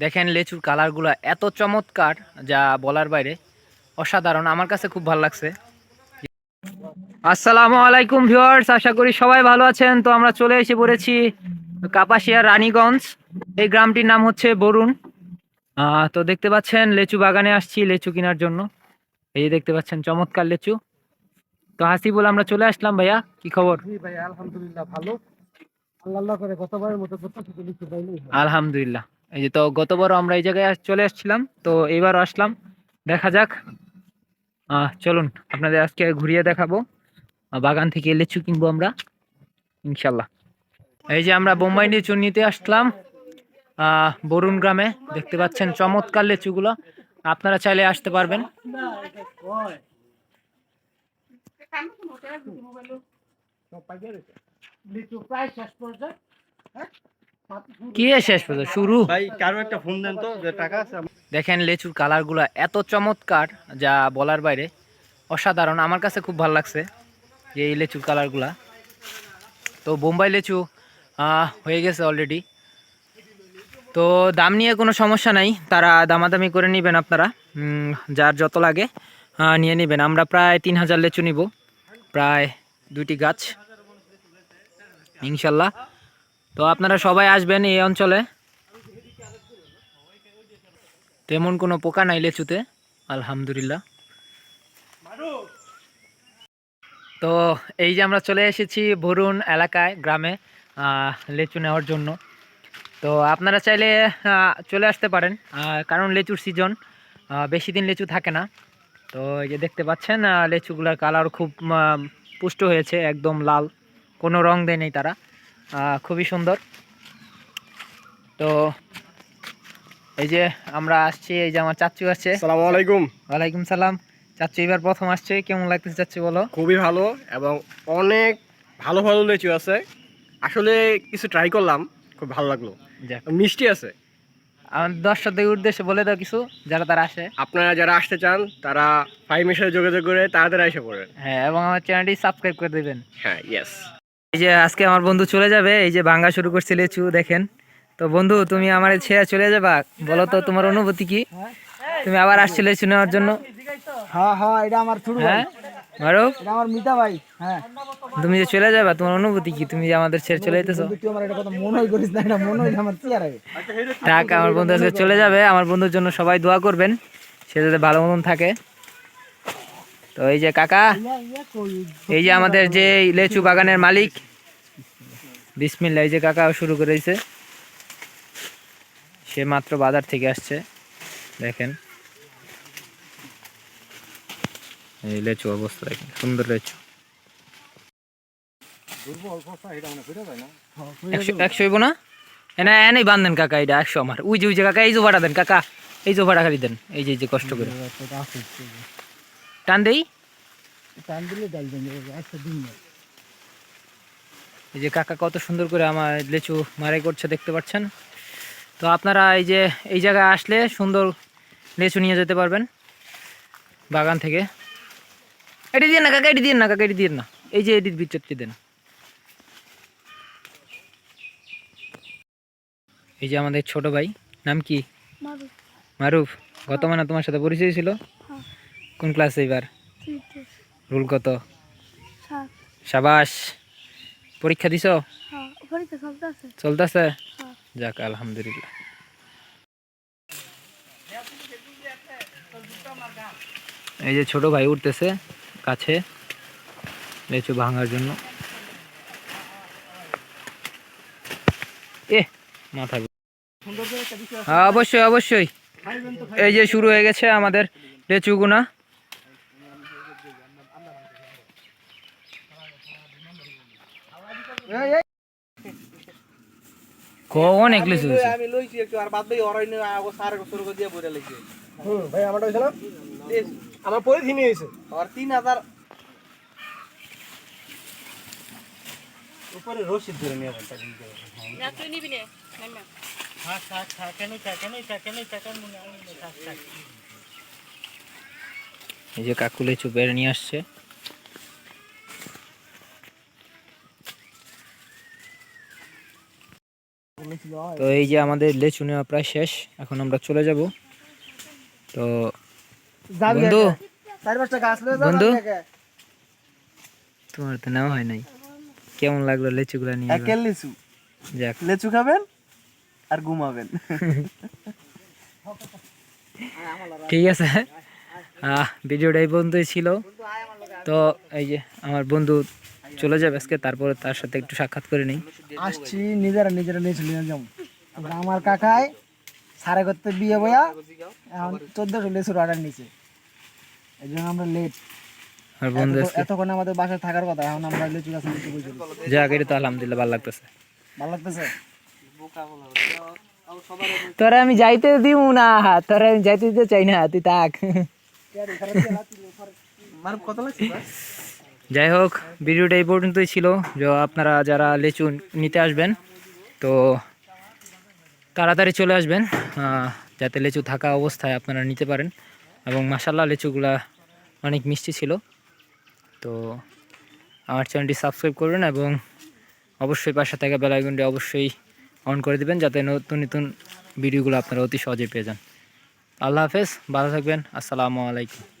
দেখেন লেচুর কালারগুলো এত চমৎকার যা বলার বাইরে অসাধারণ আমার কাছে খুব ভালো লাগছে। আসসালামু আলাইকুম ভিউয়ার্স আশা করি সবাই ভালো আছেন। তো আমরা চলে এসে পড়েছি কাপাসিয়া রানীগঞ্জ এই গ্রামটির নাম হচ্ছে বরুণ। আহ, তো দেখতে পাচ্ছেন লেচু বাগানে আসছি লেচু কেনার জন্য। এই দেখতে পাচ্ছেন চমৎকার লেচু। তো হাসিবুল আমরা চলে আসলাম ভাইয়া কি খবর? আলহামদুলিল্লাহ ভালো। আল্লাহ করে গতবারের মতো আলহামদুলিল্লাহ। এই যে তো গতবারও আমরা এই জায়গায় চলে আসছিলাম, তো এবারও আসলাম, দেখা যাক। চলুন, আপনাদের আজকে ঘুরিয়ে দেখাবো। বাগান থেকে লিচু কিনবো আমরা, ইনশাল্লাহ। এই যে আমরা বোম্বাই লিচু নিতে আসলাম বরুণ গ্রামে, দেখতে পাচ্ছেন চমৎকার লিচুগুলো, আপনারা চাইলে আসতে পারবেন। লিচু প্রায় শেষ পর্যায়ে কি শেষ পর্যন্ত? শুরু? ভাই কারও একটা ফোন দেন তো যে টাকা আছে দেখেন লেচুর কালারগুলো এত চমৎকার যা বলার বাইরে। অসাধারণ আমার কাছে খুব ভালো লাগছে যে এই লেচুর কালারগুলা। তো বোম্বাই লেচু হয়ে গেছে অলরেডি তো দাম নিয়ে কোনো সমস্যা নাই তারা দামাদামি করে নেবেন আপনারা। উম, যার যত লাগে নিয়ে নেবেন। আমরা প্রায় তিন হাজার লেচু নিব প্রায় দুটি গাছ। ইনশাল্লাহ। তো আপনারা সবাই আসবেন এই অঞ্চলে। তেমন কোনো পোকা নাই লেচুতে, আলহামদুলিল্লাহ। তো এই যে আমরা চলে এসেছি ভরুন এলাকায়, গ্রামে লেচু নেওয়ার জন্য। তো আপনারা চাইলে চলে আসতে পারেন কারণ লেচুর সিজন বেশি দিন লেচু থাকে না। তো এই যে দেখতে পাচ্ছেন লেচুগুলোর কালার খুব পুষ্ট হয়েছে, একদম লাল। কোনো রং দেয় নেই তারা। খুবই সুন্দর। তো এই যে আমরা আসছি এই যে আমার চাচু আসছে আসসালামু আলাইকুম। ওয়ালাইকুম সালাম। চাচু এবার প্রথম আসছে কেমন লাগতেছে চাচু বলো? খুবই ভালো এবং অনেক ভালো ভালো লেচু আছে। আসলে কিছু ট্রাই করলাম খুব ভালো লাগল। যাক। মিষ্টি আছে। আমার দর্শকদের উদ্দেশ্যে বলে দাও কিছু যারা তারা আসে। আপনারা যারা আসতে চান তারা ফাইমের সাথে যোগাযোগ করে তাড়াতাড়ি এসে পড়েন। হ্যাঁ এবং আমার চ্যানেলটি সাবস্ক্রাইব করে দেবেন। হ্যাঁ ইয়েস এই যে আজকে আমার বন্ধু চলে যাবে এই যে ভাঙ্গা শুরু করছে লেচু দেখেন। তো বন্ধু তুমি আমার ছেড়ে চলে যাবা? বলো তো তোমার অনুভূতি কি? তুমি আবার আসছিলে লেচু নেওয়ার জন্য? হ্যাঁ হ্যাঁ এটা আমার হ্যাঁ? মারুফ? এটা আমার মিতা ভাই হ্যাঁ। তুমি যে চলে যাবা তোমার অনুভূতি কি? তুমি যে আমাদের ছেড়ে চলে যেতেছো? আমার এটা কথা করিস না এটা আমার আমার বন্ধু আজকে চলে যাবে। আমার বন্ধুর জন্য সবাই দোয়া করবেন। সে যাতে ভালো মতন থাকে। তো এই যে কাকা, এই যে আমাদের যে লেচু বাগানের মালিক বিসমিল্লা এই যে কাকা শুরু করেছে। সে মাত্র বাজার থেকে আসছে, দেখেন। এই লেচু অবস্থা, দেখেন, সুন্দর লেচু। একশো এনা এনেই কাকা এটা একশো আমার। ওই যে ওই যে কাকা, এই ভাড়া দেন, কাকা। এই ভাড়া খালি দেন এই যে কষ্ট করে। টান দেই? টান দিলে ডাল একটা দিন এই যে কাকা কত সুন্দর করে আমার লেচু মারাই করছে দেখতে পাচ্ছেন? তো আপনারা এই যে এই জায়গায় আসলে সুন্দর লেচু নিয়ে যেতে পারবেন বাগান থেকে। এটি দিয়ে না কাকা এটি দিয়ে না কাকা এটি দিয়ে না। এই যে এটির ভিতরটি দেন। এই যে আমাদের ছোট ভাই নাম কি? মারুফ। গত মানে তোমার সাথে পরিচয় ছিল? কোন ক্লাসে এবার রুল কত? সাবাস। পরীক্ষা দিছ? চলতেছে। যাক আলহামদুলিল্লাহ। এই যে ছোট ভাই উঠতেছে কাছে লেচু ভাঙার জন্য। এ মাথা হ্যাঁ অবশ্যই অবশ্যই। এই যে শুরু হয়ে গেছে আমাদের লেচু গুনা অনেক লেচু আমি লইছি একটু আর বাদ অরণ্য আগো সার শুরু করে দিয়ে লাগছে হুম ভাই আমারটা হয়েছে না? আমার পরে হয়েছে। আর তিন হাজার উপরে রসিদ ধরে নিয়ে বলতে না তুই নিবি নে না। এই যে কাকু লেচু বেড়ে নিয়ে আসছে। তো এই যে আমাদের লেচু নেওয়া প্রায় শেষ এখন আমরা চলে যাব। তো বন্ধু বন্ধু? তোমার তো নেওয়া হয় নাই। কেমন লাগল লেচুগুলা নিয়ে এবার? একের লিচু। যাক। লেচু খাবেন আর ঘুমাবেন। ঠিক আছে। ভিডিওটা এই পর্যন্তই ছিল। তো এই যে আমার বন্ধু চলে যাবে আজকে তারপরে তার সাথে একটু সাক্ষাৎ করে নিই। আসছি নিজেরা নিজেরা নিয়ে চলে যাব। আমার কাকায় সাড়ে করতে বিয়ে বয়া এখন চোদ্দশো লেসুর অর্ডার নিচে এই জন্য আমরা লেট বন্ধু এতক্ষণ আমাদের বাসায় থাকার কথা এখন আমরা লিচু গাছে যাক এটা তো আলহামদুলিল্লাহ ভালো লাগতেছে। ভালো লাগতেছে? তোরা আমি যাইতে দিব না তোরা আমি যাইতে দিতে চাই না তুই থাক। আমার কত লাগছে? যাই হোক ভিডিওটা এই পর্যন্তই ছিল। যে, আপনারা যারা লিচু নিতে আসবেন, তো তাড়াতাড়ি চলে আসবেন যাতে লিচু থাকা অবস্থায় আপনারা নিতে পারেন। এবং মাসাল্লাহ লিচুগুলা অনেক মিষ্টি ছিল। তো আমার চ্যানেলটি সাবস্ক্রাইব করবেন এবং অবশ্যই পাশে থাকা বেলাইকনটি অবশ্যই অন করে দিবেন, যাতে নতুন নতুন ভিডিওগুলো আপনারা অতি সহজে পেয়ে যান। আল্লাহ হাফেজ, ভালো থাকবেন। আসসালামু আলাইকুম।